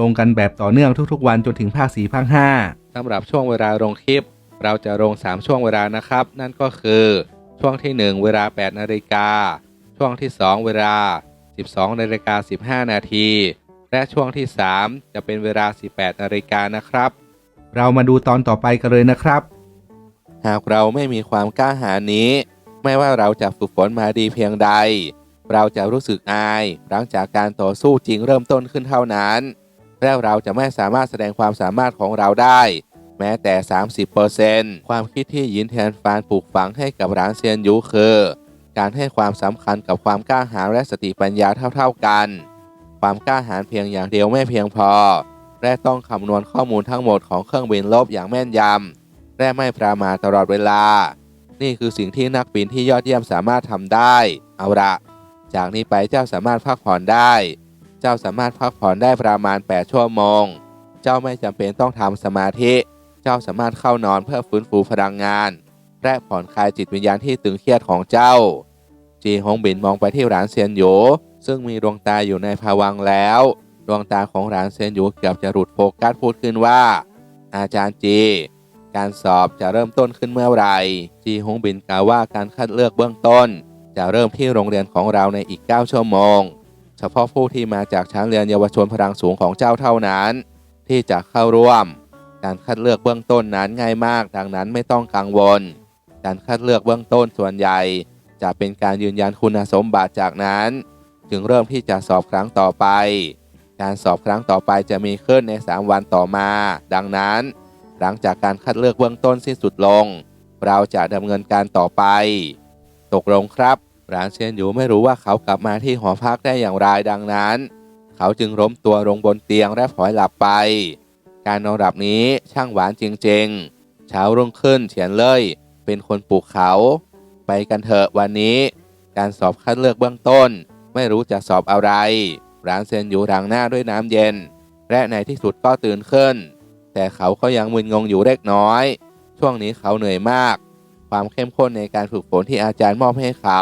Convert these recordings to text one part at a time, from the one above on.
ลงกันแบบต่อเนื่องทุกๆ วันจนถึงภาค4ภาค5สำหรับช่วงเวลาลงคลิป เราจะลง 3 ช่วงเวลานะครับ นั่นก็คือช่วงที่ 1 เวลา 8 นาฬิกา ช่วงที่ 2 เวลา 12 นาฬิกา 15 นาที และช่วงที่ 3 จะเป็นเวลา 18 นาฬิกานะครับ เรามาดูตอนต่อไปกันเลยนะครับ หากเราไม่มีความกล้าหาญนี้ ไม่ว่าเราจะฝึกฝนมาดีเพียงใด เราจะรู้สึกอาย หลังจากการต่อสู้จริงเริ่มต้นขึ้นเท่านั้น และเราจะไม่สามารถแสดงความสามารถของเราได้ แม้แต่ 30%ความคิดที่ยินแทนฟานปลูกฝังให้กับร้านเซียนยูคือ การให้ความสำคัญกับความกล้าหาญและสติปัญญาเท่าๆกัน ความกล้าหาญเพียงอย่างเดียวไม่เพียงพอ และต้องคำนวณข้อมูลทั้งหมดของเครื่องบินลบอย่างแม่นยำและไม่ประมาทตลอดเวลา นี่คือสิ่งที่นักบินที่ยอดเยี่ยมสามารถทำได้ เอาละจากนี้ไปเจ้าสามารถพักผ่อนได้ เจ้าสามารถพักผ่อนได้ประมาณ 8 ชั่วโมง เจ้าไม่จำเป็นต้องทำสมาธิ เจ้าสามารถเข้านอนเพื่อฟื้นฟูพลังงาน และผ่อนคลายจิตวิญญาณที่ตึงเครียดของเจ้า จีฮงบินมองไปที่หลานเซียนโยซึ่งมีดวงตาอยู่ในภวังแล้ว ดวงตาของหลานเซียนโยเกือบจะหลุดโฟกัสพูดขึ้นว่า อาจารย์จี การสอบจะเริ่มต้นขึ้นเมื่อไหร่ จีฮงบินกล่าวว่าการคัดเลือกเบื้องต้น จะเริ่มที่โรงเรียนของเราในอีก 9 ชั่วโมง เฉพาะผู้ที่มาจากชั้นเรียนเยาวชนพลังสูงของเจ้าเท่านั้น ที่จะเข้าร่วม การคัดเลือกเบื้องต้นนั้นง่ายมาก ดังนั้นไม่ต้องกังวล การคัดเลือกเบื้องต้นส่วนใหญ่ จะเป็นการยืนยันคุณสมบัติจากนั้น จึงเริ่มที่จะสอบครั้งต่อไป การสอบครั้งต่อไปจะมีขึ้นใน 3 วันต่อมา ดังนั้น หลังจากการคัดเลือกเบื้องต้นสิ้นสุดลง เราจะดำเนินการต่อไป ตกลงครับ ร้านเชียนอยู่ไม่รู้ว่าเขากลับมาที่หอพักได้อย่างไรดังนั้น เขาจึงล้มตัวลงบนเตียงและพลอยหลับไป การนอนหลับนี้ช่างหวานจริงๆ เช้ารุ่งขึ้นเฉียนเล่ยเป็นคนปลูกเขา ไปกันเถอะวันนี้ การสอบคัดเลือกเบื้องต้น ไม่รู้จะสอบอะไรร้านเซียนอยู่รางหน้าด้วยน้ำเย็น และในที่สุดก็ตื่นขึ้น แต่เขาก็ยังมึนงงอยู่เล็กน้อย ช่วงนี้เขาเหนื่อยมาก ความเข้มข้นในการฝึกฝนที่อาจารย์มอบให้เขา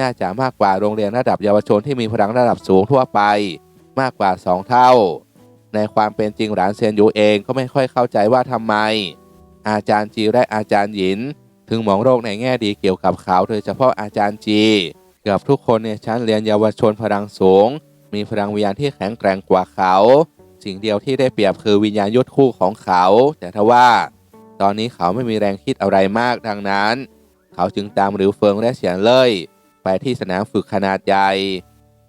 น่าจะมากกว่าโรงเรียนระดับเยาวชนที่มีพลังระดับสูงทั่วไป มากกว่า 2 เท่า ในความเป็นจริงหลานเซียนยูเองก็ไม่ค่อยเข้าใจว่าทำไม อาจารย์จีและอาจารย์หยิน ถึงมองโลกในแง่ดีเกี่ยวกับเขาโดยเฉพาะอาจารย์จี เกือบทุกคนในชั้นเรียนเยาวชนพลังสูง มีพลังวิญญาณที่แข็งแกร่งกว่าเขา สิ่งเดียวที่ได้เปรียบคือวิญญาณยุทธคู่ของเขา แต่ทว่า ตอนนี้เขาไม่มีแรงคิดอะไรมากดังนั้น เขาจึงตามหลิวเฟิงและเฉียนเล่ยไปที่สนามฝึกขนาดใหญ่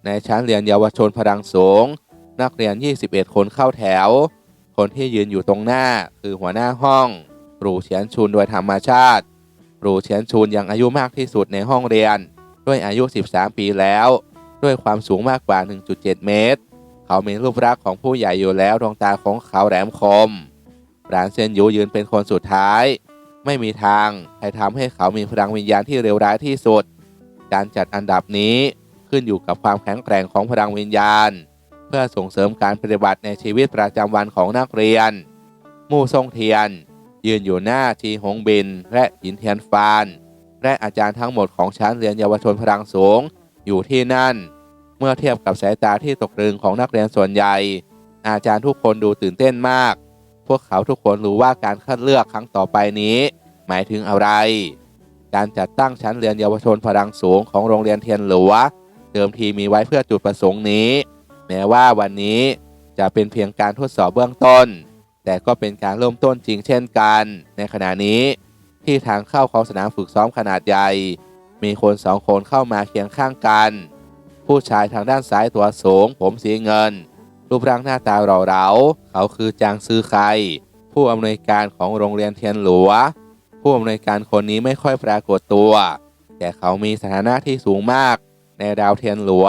ในชั้นเรียนเยาวชนพลังสูง นักเรียน 21 คนเข้าแถว คนที่ยืนอยู่ตรงหน้าคือหัวหน้าห้องครูเฉียนชุนโดยธรรมชาติครูเฉียนชุนยังอายุมากที่สุดในห้องเรียน ด้วยอายุ 13 ปีแล้ว ด้วยความสูงมากกว่า 1.7 เมตร เขามีรูปลักษณ์ของผู้ใหญ่อยู่แล้วดวงตาของเขาแหลมคม หลานเซียนยูยืนเป็นคนสุดท้าย ไม่มีทางใครทำให้เขามีพลังวิญญาณที่เร็วร้ายที่สุด การจัดอันดับนี้ขึ้นอยู่กับความแข็งแกร่งของพลังวิญญาณ เพื่อส่งเสริมการปฏิบัติในชีวิตประจำวันของนักเรียน มู่ทรงเทียน ยืนอยู่หน้าชีหงบิน และหินเทียนฟาน และอาจารย์ทั้งหมดของชั้นเรียนเยาวชนพลังสูงอยู่ที่นั่น เมื่อเทียบกับสายตาที่ตกตรึงของนักเรียนส่วนใหญ่ อาจารย์ทุกคนดูตื่นเต้นมาก พวกเขาทุกคนรู้ว่าการคัดเลือกครั้งต่อไปนี้ หมายถึงอะไร การจัดตั้งชั้นเรียนเยาวชนพลังสูงของโรงเรียนเทียนหลัว เดิมทีมีไว้เพื่อจุดประสงค์นี้ แม้ว่าวันนี้จะเป็นเพียงการทดสอบเบื้องต้น แต่ก็เป็นการเริ่มต้นจริงเช่นกัน ในขณะนี้ ที่ทางเข้าของสนามฝึกซ้อมขนาดใหญ่ มีคนสองคนเข้ามาเคียงข้างกัน ผู้ชายทางด้านซ้ายตัวสูง ผมสีเงิน รูปร่างหน้าตาหล่อเหลาเขาคือจางซือไคผู้อำนวยการของโรงเรียนเทียนหลัว ผู้อำนวยการคนนี้ไม่ค่อยปรากฏตัว แต่เขามีสถานะที่สูงมาก ในดาวเทียนหลัว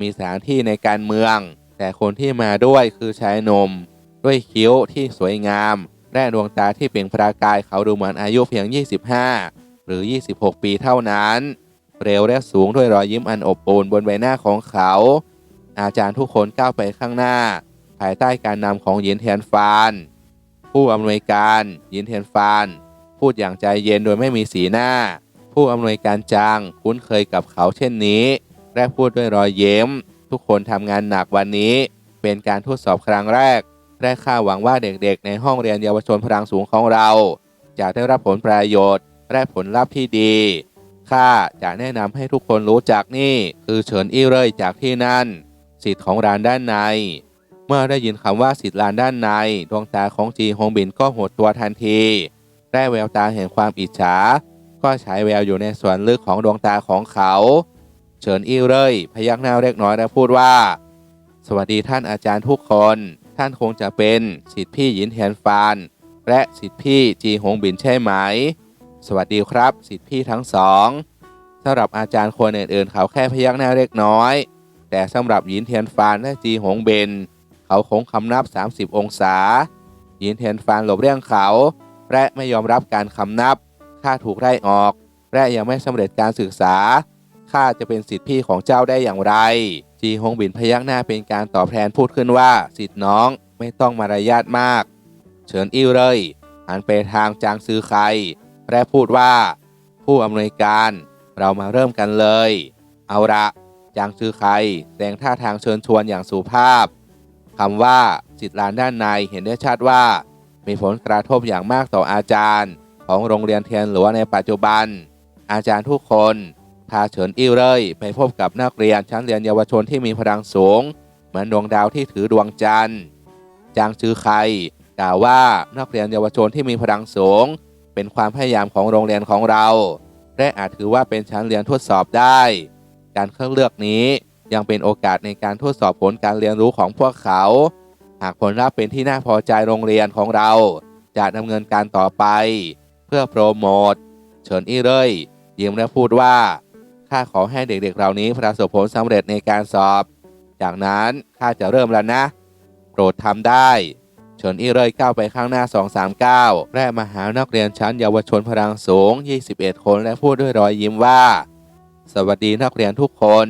มีสถานที่ในการเมือง แต่คนที่มาด้วยคือชายหนุ่มด้วยคิ้วที่สวยงาม และดวงตาที่เปล่งประกายเขาดูเหมือนอายุเพียง 25 หรือ 26 ปีเท่านั้น เร็วและสูงด้วยรอยยิ้มอันอบอุ่นบนใบหน้าของเขา อาจารย์ทุกคนก้าวไปข้างหน้า ภายใต้การนำของหยินเทียนฟาน ผู้อำนวยการหยินเทียนฟาน พูดอย่างใจเย็นโดยไม่มีสีหน้า ผู้อำนวยการจางคุ้นเคยกับเขาเช่นนี้และพูดด้วยรอยยิ้ม ทุกคนทำงานหนักวันนี้ เป็นการทดสอบครั้งแรกและข้าหวังว่าเด็กๆ ในห้องเรียนเยาวชนพลังสูงของเรา จะได้รับผลประโยชน์และผลลัพธ์ที่ดีข้าจะแนะนำให้ทุกคนรู้จักนี่ คือเฉินอี้เร่ยจากที่นั่น สิทธิ์ของร้านด้านใน เมื่อได้ยินคำว่าสิทธิ์ลานด้านใน ดวงตาของจีฮงบินก็หดตัวทันทีและแววตาแห่งความอิจฉา ก็ฉายแววอยู่ในส่วนลึกของดวงตาของเขา เฉินอี้เร่ยพยักหน้าเล็กน้อยและพูดว่า สวัสดีท่านอาจารย์ทุกคน ท่านคงจะเป็นสิทธิพี่หยินเทียนฟานและสิทธิพี่จีฮงบินใช่ไหม สวัสดีครับ สิทธิพี่ทั้งสองสำหรับอาจารย์คนอื่นๆเขาแค่พยักหน้าเล็กน้อย แต่สำหรับหยินเทียนฟานและจีหงเบน เขาคงคำนับ 30 องศา หยินเทียนฟานหลบเลี่ยงเขา และไม่ยอมรับการคำนับข้าถูกไล่ออก และยังไม่สำเร็จการศึกษาข้าจะเป็นสิทธิพี่ของเจ้าได้อย่างไร จีฮงบินพยักหน้าเป็นการตอบแทนพูดขึ้นว่าสิทธิน้องไม่ต้องมารยาทมาก เฉินอิ่วเลยหันไปทางจางซือไคและพูดว่า ผู้อำนวยการเรามาเริ่มกันเลย เอาละ จางซือไคแสดงท่าทางเชิญชวนอย่างสุภาพคำว่าสิทธิลานด้านในเห็นได้ชัดว่า มีผลกระทบอย่างมากต่ออาจารย์ ของโรงเรียนเทียนหลวในปัจจุบัน อาจารย์ทุกคนพาเฉินอิ่วเร่ยไปพบกับนักเรียนชั้นเรียนเยาวชนที่มีพลังสูง เหมือนดวงดาวที่ถือดวงจันทร์จางจือไคกล่าวว่านักเรียนเยาวชนที่มีพลังสูง เป็นความพยายามของโรงเรียนของเราและอาจถือว่าเป็นชั้นเรียนทดสอบได้ การคัดเลือกนี้ยังเป็นโอกาสในการทดสอบผลการเรียนรู้ของพวกเขา หากผลลัพธ์เป็นที่น่าพอใจโรงเรียนของเรา จะดำเนินการต่อไป เพื่อโปรโมทเฉินอี้เร่ยยิ้มและพูดว่าข้าขอให้เด็กๆเหล่านี้ประสบผลสำเร็จในการสอบ จากนั้นข้าจะเริ่มแล้วนะ โปรดทำได้เฉินอี้เร่ยก้าวไปข้างหน้า 239 และมาหานักเรียนชั้นเยาวชนพลังสูง 21 คนและพูดด้วยรอยยิ้มว่า สวัสดีนักเรียนทุกคน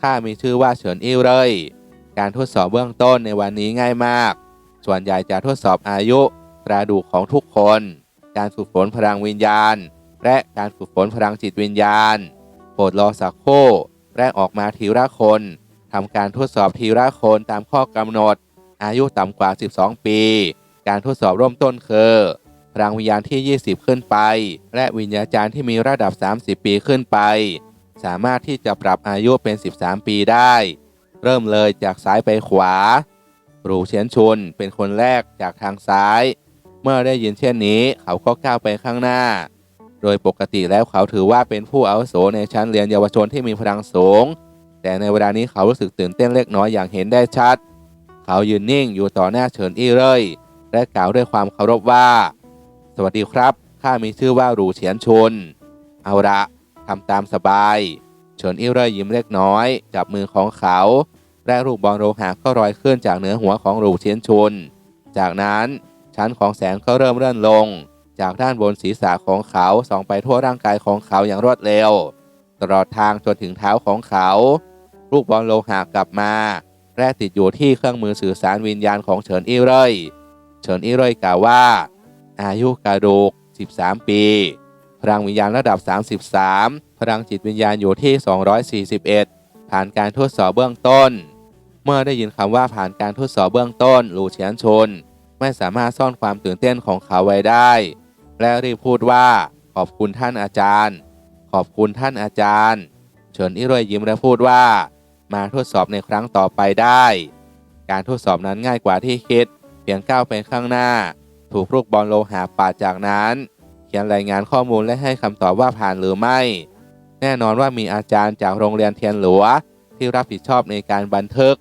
ข้ามีชื่อว่าเฉินอี้เร่ยการทดสอบเบื้องต้นในวันนี้ง่ายมาก ส่วนใหญ่จะทดสอบอายุกระดูกของทุกคน การฝึกฝนพลังวิญญาณ และการฝึกฝนพลังจิตวิญญาณโปรดรอสักครู่และออกมาทีละคนทำการทดสอบทีละคนตามข้อกำหนด อายุต่ำกว่า 12 ปี การทดสอบเริ่มต้นคือพลังวิญญาณที่ 20 ขึ้นไป และวิญญาจารย์ที่มีระดับ 30 ปีขึ้นไป สามารถที่จะปรับอายุเป็น 13 ปีได้ เริ่มเลยจากซ้ายไปขวา หรูเฉียนชุนเป็นคนแรกจากทางซ้าย เมื่อได้ยินเช่นนี้เขาก็ก้าวไปข้างหน้า โดยปกติแล้วเขาถือว่าเป็นผู้อาวุโสในชั้นเรียนเยาวชนที่มีพลังสูง แต่ในเวลานี้เขารู้สึกตื่นเต้นเล็กน้อยอย่างเห็นได้ชัด เขายืนนิ่งอยู่ต่อหน้าเฉินอี้เร่ยและกล่าวด้วยความเคารพว่า สวัสดีครับ ข้ามีชื่อว่าหรูเฉียนชุนเอาละ ทำตามสบายเฉินอี้เร่ยยิ้มเล็กน้อย จับมือของเขาและลูกบอลโลหะก็ลอยขึ้นจากเหนือหัวของรูเฉียนชุน จากนั้นชั้นของแสงก็เริ่มเลื่อนลง จากด้านบนศีรษะของเขาส่องไปทั่วร่างกายของเขาอย่างรวดเร็ว ตลอดทางจนถึงเท้าของเขา ลูกบอลโลหะกลับมาและติดอยู่ที่เครื่องมือสื่อสารวิญญาณของเฉินอี้เร่ยเฉินอี้เร่ยกล่าวว่า อายุกระดูก 13 ปี พลังวิญญาณระดับ 33 พลังจิตวิญญาณอยู่ที่ 241 ผ่านการทดสอบเบื้องต้น เมื่อได้ยินคำว่าผ่านการทดสอบเบื้องต้นลูเฉียนชน ไม่สามารถซ่อนความตื่นเต้นของเขาไว้ได้ และรีบพูดว่า ขอบคุณท่านอาจารย์ ขอบคุณท่านอาจารย์ เฉินอี้เร่ยยิ้มและพูดว่า มาทดสอบในครั้งต่อไปได้ การทดสอบนั้นง่ายกว่าที่คิด เพียงก้าวไปข้างหน้า ถูกลูกบอลโลหะปาดจากนั้น เขียนรายงานข้อมูลและให้คำตอบว่าผ่านหรือไม่ แน่นอนว่ามีอาจารย์จากโรงเรียนเทียนหลัว ที่รับผิดชอบในการบันทึก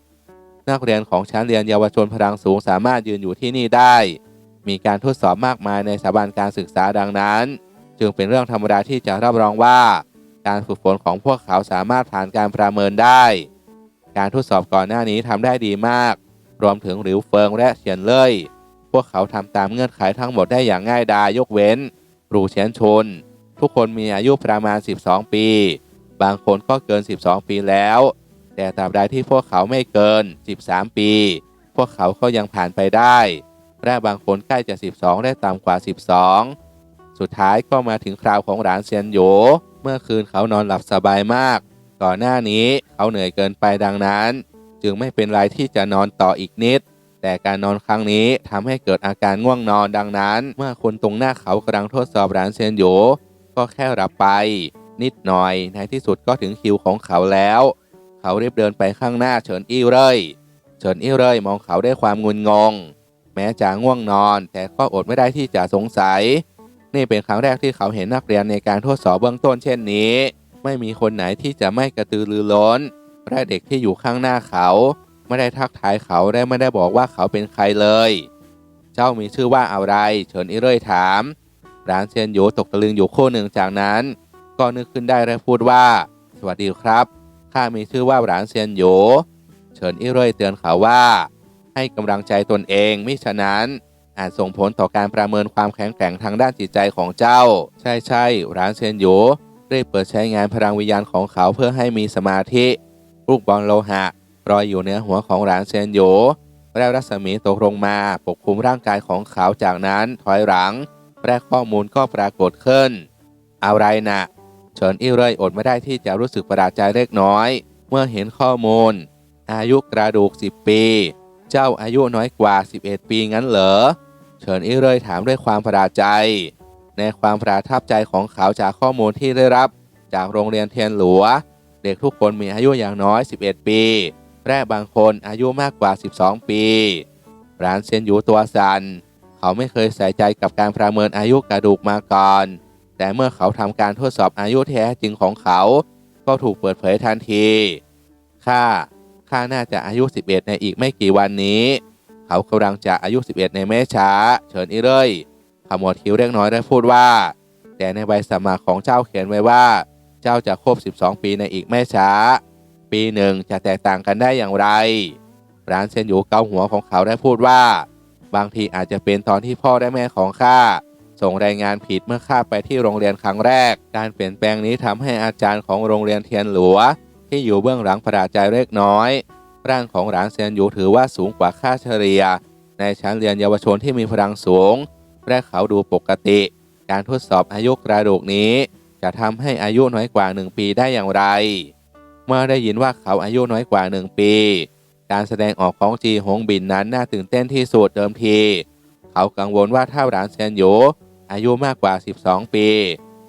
นักเรียนของชั้นเรียนเยาวชนพลังสูงสามารถยืนอยู่ที่นี่ได้ มีการทดสอบมากมายในสถาบันการศึกษาดังนั้น จึงเป็นเรื่องธรรมดาที่จะรับรองว่า การฝึกฝนของพวกเขาสามารถผ่านการประเมินได้ การทดสอบก่อนหน้านี้ทำได้ดีมาก รวมถึงหลิวเฟิงและเฉียนเล่ยพวกเขาทำตามเงื่อนไขทั้งหมดได้อย่างง่ายดายยกเว้น รูเฉียนชน ทุกคนมีอายุประมาณ 12 ปี บางคนก็เกิน 12 ปีแล้ว แต่ตราบใดที่พวกเขาไม่เกิน 13 ปี พวกเขาก็ยังผ่านไปได้และบางคนใกล้จะ 12 ได้ต่ำกว่า 12 สุดท้ายก็มาถึงคราวของหลานเซียนโหยเมื่อคืนเขานอนหลับสบายมาก ก่อนหน้านี้เขาเหนื่อยเกินไปดังนั้น จึงไม่เป็นไรที่จะนอนต่ออีกนิด แต่การนอนครั้งนี้ทำให้เกิดอาการง่วงนอนดังนั้น เมื่อคนตรงหน้าเขากำลังทดสอบหลานเซียนโยก็แค่หลับไป นิดหน่อยในที่สุดก็ถึงคิวของเขาแล้ว เขารีบเดินไปข้างหน้าเฉินอี้เร่ยเฉินอี้เร่ยมองเขาด้วยความงุนงง แม้จะง่วงนอน แต่ก็อดไม่ได้ที่จะสงสัย นี่เป็นครั้งแรกที่เขาเห็นนักเรียนในการทดสอบเบื้องต้นเช่นนี้ ไม่มีคนไหนที่จะไม่กระตือรือร้นและเด็กที่อยู่ข้างหน้าเขา ไม่ได้ทักทายเขาและไม่ได้บอกว่าเขาเป็นใครเลย เจ้ามีชื่อว่าอะไร เฉินอีเร่ยถามร้านเซียนโยตกตะลึงอยู่ครู่หนึ่งจากนั้น ก็นึกขึ้นได้และพูดว่า สวัสดีครับ ข้ามีชื่อว่าหลานเซียนโยเฉินอีเร่ยเตือนเขาว่า ให้กำลังใจตนเองมิฉะนั้นอาจส่งผลต่อการประเมินความแข็งแกร่งทางด้านจิตใจของเจ้า ใช่ใช่ร้านเซียนโยได้เปิดใช้งานพลังวิญญาณของเขาเพื่อให้มีสมาธิ ลูกบอลโลหะ ลอยอยู่เหนือหัวของร้านเซียนโยและรัศมีตกลงมาปกคลุมร่างกายของเขาจากนั้นถอยหลังและข้อมูลก็ปรากฏขึ้น อะไรนะเฉินอี้เร่ยอดไม่ได้ที่จะรู้สึกประหลาดใจเล็กน้อย เมื่อเห็นข้อมูล อายุกระดูก 10 ปี เจ้าอายุน้อยกว่า 11 ปีงั้นเหรอเฉินอี้เร่ยถามด้วยความประหลาดใจ ในความประทับใจของเขาจากข้อมูลที่ได้รับ จากโรงเรียนเทียนหลัว เด็กทุกคนมีอายุอย่างน้อย 11 ปี และบางคนอายุมากกว่า 12 ปี ร้านเซียนยูตัวสัน เขาไม่เคยใส่ใจกับการประเมินอายุกระดูกมาก่อน แต่เมื่อเขาทำการทดสอบอายุแท้จริงของเขา ก็ถูกเปิดเผยทันทีข้าข้าน่าจะอายุ 11 ในอีกไม่กี่วันนี้ เขากำลังจะอายุ 11 ในไม่ช้า เฉินอีเร่ยขมวดคิ้วเล็กน้อยได้พูดว่า แต่ในใบสมัครของเจ้าเขียนไว้ว่า เจ้าจะครบ 12 ปีในอีกไม่ช้า ปีหนึ่งจะแตกต่างกันได้อย่างไร ร้านเซนอยู่เกาหัวของเขาได้พูดว่า บางทีอาจจะเป็นตอนที่พ่อและแม่ของข้าส่งรายงานผิดเมื่อข้าไปที่โรงเรียนครั้งแรก การเปลี่ยนแปลงนี้ทำให้อาจารย์ของโรงเรียนเทียนหลัว ที่อยู่เบื้องหลังประหลาดใจเล็กน้อย ร่างของหลานเซียนอยู่ถือว่าสูงกว่าค่าเฉลี่ย ในชั้นเรียนเยาวชนที่มีพลังสูง และเขาดูปกติ การทดสอบอายุกระดูกนี้ จะทำให้อายุน้อยกว่า 1 ปีได้อย่างไร เมื่อได้ยินว่าเขาอายุน้อยกว่า 1 ปี การแสดงออกของจีหงบินนั้นน่าตื่นเต้นที่สุดเดิมที เขากังวลว่าถ้าหลานเซียนโยอายุมากกว่า 12 ปี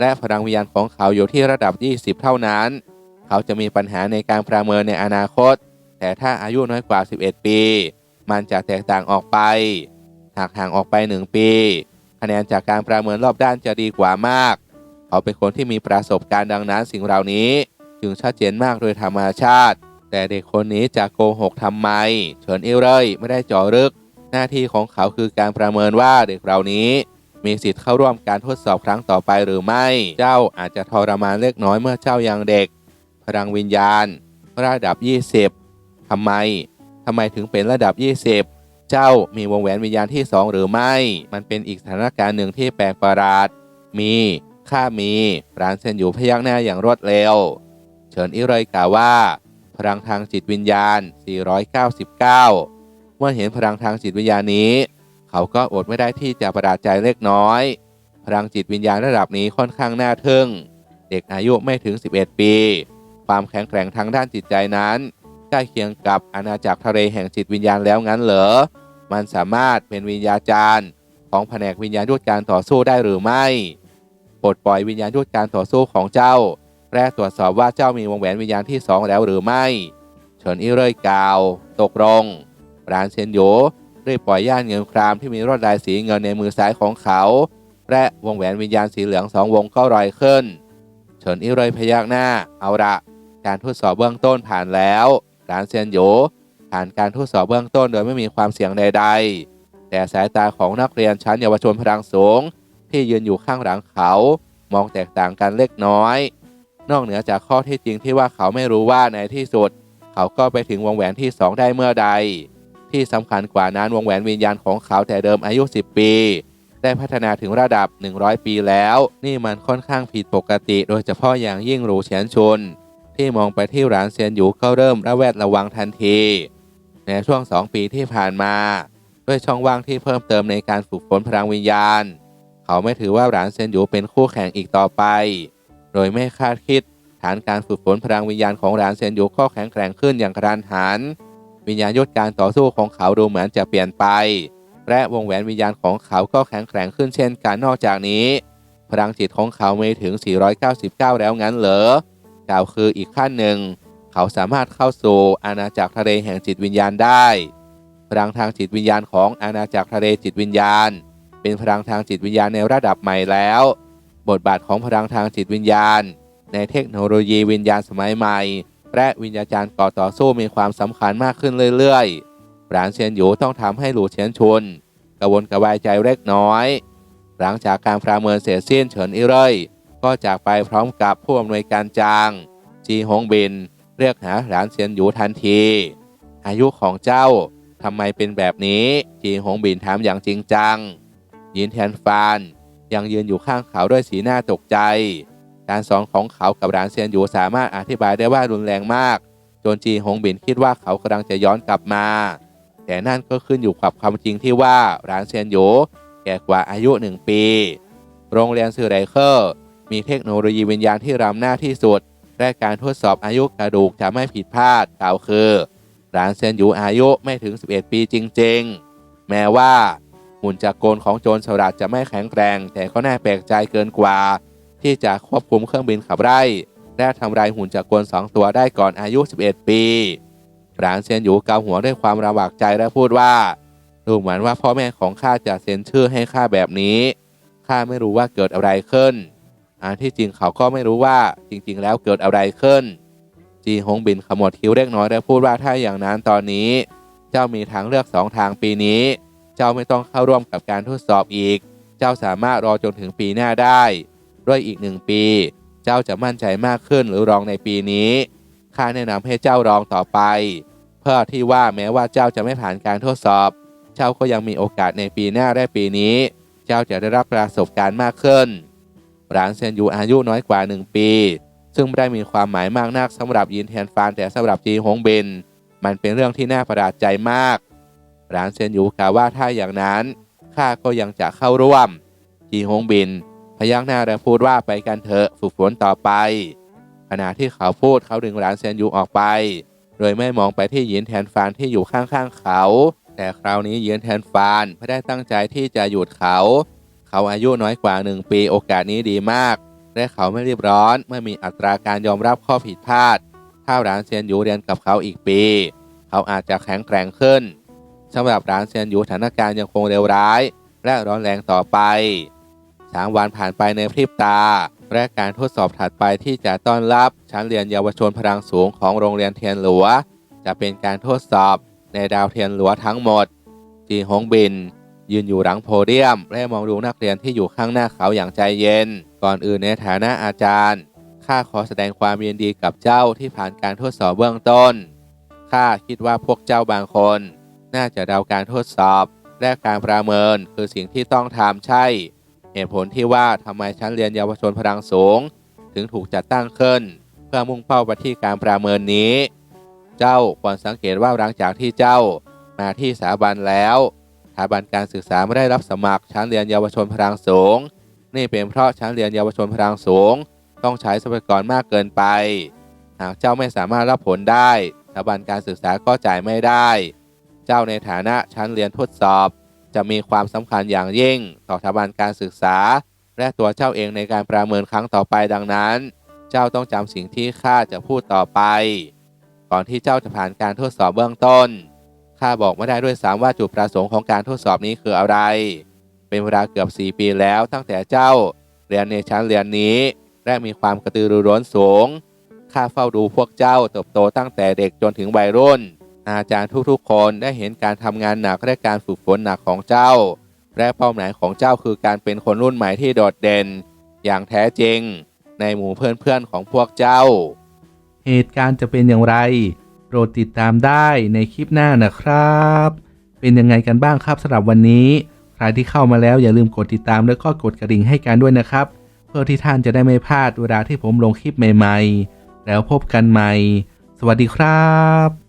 และพลังวิญญาณของเขาอยู่ที่ระดับ 20 เท่านั้น เขาจะมีปัญหาในการประเมินในอนาคต แต่ถ้าอายุน้อยกว่า 11 ปี มันจะแตกต่างออกไป หากห่างออกไป 1 ปี คะแนนจากการประเมินรอบด้านจะดีกว่ามาก เขาเป็นคนที่มีประสบการณ์ดังนั้นสิ่งเหล่านี้ จึงชัดเจนมากโดยธรรมชาติ แต่เด็กคนนี้จะโกหกทำไมเฉินอิเร่ยไม่ได้จ่อลึก หน้าที่ของเขาคือการประเมินว่าเด็กเหล่านี้ มีสิทธิ์เข้าร่วมการทดสอบครั้งต่อไปหรือไม่ เจ้าอาจจะทรมานเล็กน้อยเมื่อเจ้ายังเด็ก พลังวิญญาณ ระดับ 20ทำไมทำไมถึงเป็นระดับ 20 เจ้ามีวงแหวนวิญญาณที่ 2 หรือไม่ มันเป็นอีกสถานการณ์หนึ่งที่แปลกประหลาด มีข้ามีร้านเซนอยู่พยักหน้าอย่างรวดเร็ว เฉินอิเรยกล่าวว่า พลังทางจิตวิญญาณ 499 เมื่อเห็นพลังทางจิตวิญญาณนี้ เขาก็อดไม่ได้ที่จะประหลาดใจเล็กน้อย พลังจิตวิญญาณระดับนี้ค่อนข้างน่าทึ่ง เด็กอายุไม่ถึง 11 ปี ความแข็งแกร่งทางด้านจิตใจนั้นใกล้เคียงกับอาณาจักรทะเลแห่งจิตวิญญาณแล้วงั้นเหรอ มันสามารถเป็นวิญญาจารย์ของแผนกวิญญาณยุทธการต่อสู้ได้หรือไม่ ปลดปล่อยวิญญาณยุทธการต่อสู้ของเจ้า และตรวจสอบว่าเจ้ามีวงแหวนวิญญาณที่สองแล้วหรือไม่ เฉินอิเร่ยกล่าว ตกลงรานเซียนโยได้ปล่อยย่านเงินครามที่มีรวดลายสีเงินในมือซ้ายของเขา และวงแหวนวิญญาณสีเหลืองสองวงก็ลอยขึ้น เฉินอิเร่ยพยักหน้า เอาละการทดสอบเบื้องต้นผ่านแล้วรานเซียนโยผ่านการทดสอบเบื้องต้นโดยไม่มีความเสี่ยงใด ๆ แต่สายตาของนักเรียนชั้นเยาวชนพลังสูง ที่ยืนอยู่ข้างหลังเขา มองแตกต่างกันเล็กน้อย นอกเหนือจากข้อที่จริงที่ว่าเขาไม่รู้ว่าในที่สุด เขาก็ไปถึงวงแหวนที่สองได้เมื่อใด ที่สำคัญกว่านั้นวงแหวนวิญญาณของเขาแต่เดิมอายุ 10 ปี ได้พัฒนาถึงระดับ 100 ปีแล้ว นี่มันค่อนข้างผิดปกติ โดยเฉพาะอย่างยิ่งรูเฉียนชุน ที่มองไปที่ร้านเซียนหยูก็เริ่มระแวดระวังทันที ในช่วง 2 ปีที่ผ่านมา ด้วยช่องว่างที่เพิ่มเติมในการฝึกฝนพลังวิญญาณ เขาไม่ถือว่าหลานเซียนหยูเป็นคู่แข่งอีกต่อไป ดยไม่คาดคิด ฐานการฝึกฝนพลังวิญญาณของหลานเซนยูก็แข็งแกร่งขึ้นอย่างกระทันหัน วิญญาณยุทธการต่อสู้ของเขาดูเหมือนจะเปลี่ยนไป และวงแหวนวิญญาณของเขาก็แข็งแกร่งขึ้นเช่นกันนอกจากนี้ พลังจิตของเขาไมีถึง 499 แล้วงั้นเหรอกล่าวคืออีกขั้นหนึ่ง เขาสามารถเข้าสู่อาณาจักรทะเลแห่งจิตวิญญาณได้พลังทางจิตวิญญาณของอาณาจักรทะเลจิตวิญญาณ เป็นพลังทางจิตวิญญาณในระดับใหม่แล้ว บทบาทของพลังทางจิตวิญญาณ ในเทคโนโลยีวิญญาณสมัยใหม่ และวิญญาจารย์ก่อต่อสู้มีความสำคัญมากขึ้นเรื่อยๆหลานเซียนหยูต้องทำให้หลู่เฉียนชุนกระวนกระวายใจเล็กน้อย หลังจากการประเมินเสร็จสิ้นเฉินอิเร่ยก็จากไปพร้อมกับผู้อำนวยการจาง จีฮงบิน เรียกหาหลานเซียนหยูทันที อายุของเจ้าทำไมเป็นแบบนี้ จีฮงบินถามอย่างจริงจัง ยินแทนฟาน ยังยืนอยู่ข้างเขาด้วยสีหน้าตกใจ การสอนของเขากับหลานเซียนหยูสามารถอธิบายได้ว่ารุนแรงมาก จนจีฮงบินคิดว่าเขากำลังจะย้อนกลับมา แต่นั่นก็ขึ้นอยู่กับความจริงที่ว่าหลานเซียนหยูแก่กว่าอายุหนึ่งปี โรงเรียนซือไรเคอร์มีเทคโนโลยีวิญญาณที่รำหน้าที่สุด และการทดสอบอายุกระดูกจะไม่ผิดพลาดกล่าวคือหลานเซียนหยูอายุไม่ถึง 11 ปีจริง ๆ แม้ว่า หุ่นจักรกลของโจรสลัดจะไม่แข็งแรง แต่ก็น่าแปลกใจเกินกว่า ที่จะควบคุมเครื่องบินขับไล่และทำลายหุ่นจักรกลสองตัวได้ก่อนอายุ 11 ปีหลานเซียนหยูเกาหัวด้วยความระบากใจและพูดว่าดูเหมือนว่าพ่อแม่ของข้าจะเซ็นชื่อให้ข้าแบบนี้ข้าไม่รู้ว่าเกิดอะไรขึ้นอันที่จริงเขาก็ไม่รู้ว่าจริง ๆ แล้วเกิดอะไรขึ้น จีฮงบินขมวดคิ้วเล็กน้อยและพูดว่าถ้าอย่างนั้นตอนนี้ เจ้ามีทางเลือกสองทางปีนี้ เจ้าไม่ต้องเข้าร่วมกับการทดสอบอีก เจ้าสามารถรอจนถึงปีหน้าได้ ด้วยอีกหนึ่งปี เจ้าจะมั่นใจมากขึ้นหรือรองในปีนี้ข้าแนะนำให้เจ้ารองต่อไป เพื่อที่ว่าแม้ว่าเจ้าจะไม่ผ่านการทดสอบ เจ้าก็ยังมีโอกาสในปีหน้าและปีนี้ เจ้าจะได้รับประสบการณ์มากขึ้นหลานเซียนยูอายุน้อยกว่า 1 ปี ซึ่งไม่ได้มีความหมายมากนักสำหรับยินแทนฟานแต่สำหรับจีฮงเบนมันเป็นเรื่องที่น่าประหลาดใจมาก หลานเซียนยูกล่าวว่าถ้าอย่างนั้นข้าก็ยังจะเข้าร่วม จีฮงบิน พยักหน้าและพูดว่าไปกันเถอะฝึกฝนต่อไปขณะที่เขาพูดเขาดึงหลานเซียนยูออกไป โดยไม่มองไปที่หยินแทนฟานที่อยู่ข้างๆเขา แต่คราวนี้หยินแทนฟานไม่ได้ตั้งใจที่จะหยุดเขา เขาอายุน้อยกว่าหนึ่งปีโอกาสนี้ดีมาก และเขาไม่รีบร้อนเมื่อมีอัตราการยอมรับข้อผิดพลาด ถ้าหลานเซียนยูเรียนกับเขาอีกปี เขาอาจจะแข็งแกร่งขึ้น สำหรับหลานเซียนยูสถานการณ์ยังคงเลวร้าย และร้อนแรงต่อไปสามวันผ่านไปในพริบตา และการทดสอบถัดไปที่จะต้อนรับชั้นเรียนเยาวชนพลังสูงของโรงเรียนเทียนหลัว จะเป็นการทดสอบในดาวเทียนหลัวทั้งหมด จีฮงบิน ยืนอยู่หลังโพเดียม และมองดูนักเรียนที่อยู่ข้างหน้าเขาอย่างใจเย็น ก่อนอื่นในฐานะอาจารย์ข้าขอแสดงความยินดีกับเจ้าที่ผ่านการทดสอบเบื้องต้นข้าคิดว่าพวกเจ้าบางคน น่าจะเดาการทดสอบ และการประเมินคือสิ่งที่ต้องทำใช่ เหตุผลที่ว่าทำไมชั้นเรียนเยาวชนพลังสูง ถึงถูกจัดตั้งขึ้น เพื่อมุ่งเป้าไปที่การประเมินนี้ เจ้าควรสังเกตว่าหลังจากที่เจ้ามาที่สถาบันแล้วสถาบันการศึกษาไม่ได้รับสมัครชั้นเรียนเยาวชนพลังสูง นี่เป็นเพราะชั้นเรียนเยาวชนพลังสูง ต้องใช้ทรัพยากรมากเกินไป หากเจ้าไม่สามารถรับผลได้สถาบันการศึกษาก็จ่ายไม่ได้ เจ้าในฐานะชั้นเรียนทดสอบ จะมีความสำคัญอย่างยิ่ง ต่อสถาบันการศึกษา และตัวเจ้าเองในการประเมินครั้งต่อไปดังนั้น เจ้าต้องจำสิ่งที่ข้าจะพูดต่อไป ก่อนที่เจ้าจะผ่านการทดสอบเบื้องต้นข้าบอกไม่ได้ด้วยซ้ำว่าจุดประสงค์ของการทดสอบนี้คืออะไร เป็นเวลาเกือบ 4 ปีแล้วตั้งแต่เจ้า เรียนในชั้นเรียนนี้ และมีความกระตือรือร้นสูงข้าเฝ้าดูพวกเจ้าเติบโตตั้งแต่เด็กจนถึงวัยรุ่น อาจารย์ทุกๆ คนได้เห็นการทำงานหนักและการฝึกฝนหนักของเจ้า และเป้าหมายของเจ้าคือการเป็นคนรุ่นใหม่ที่โดดเด่น อย่างแท้จริง ในหมู่เพื่อนๆของพวกเจ้า เหตุการณ์จะเป็นอย่างไร โปรดติดตามได้ในคลิปหน้านะครับ เป็นยังไงกันบ้างครับสำหรับวันนี้ ใครที่เข้ามาแล้วอย่าลืมกดติดตามแล้วก็กดกระดิ่งให้กันด้วยนะครับ เพื่อที่ท่านจะได้ไม่พลาดเวลาที่ผมลงคลิปใหม่ ๆ แล้วพบกันใหม่ สวัสดีครับ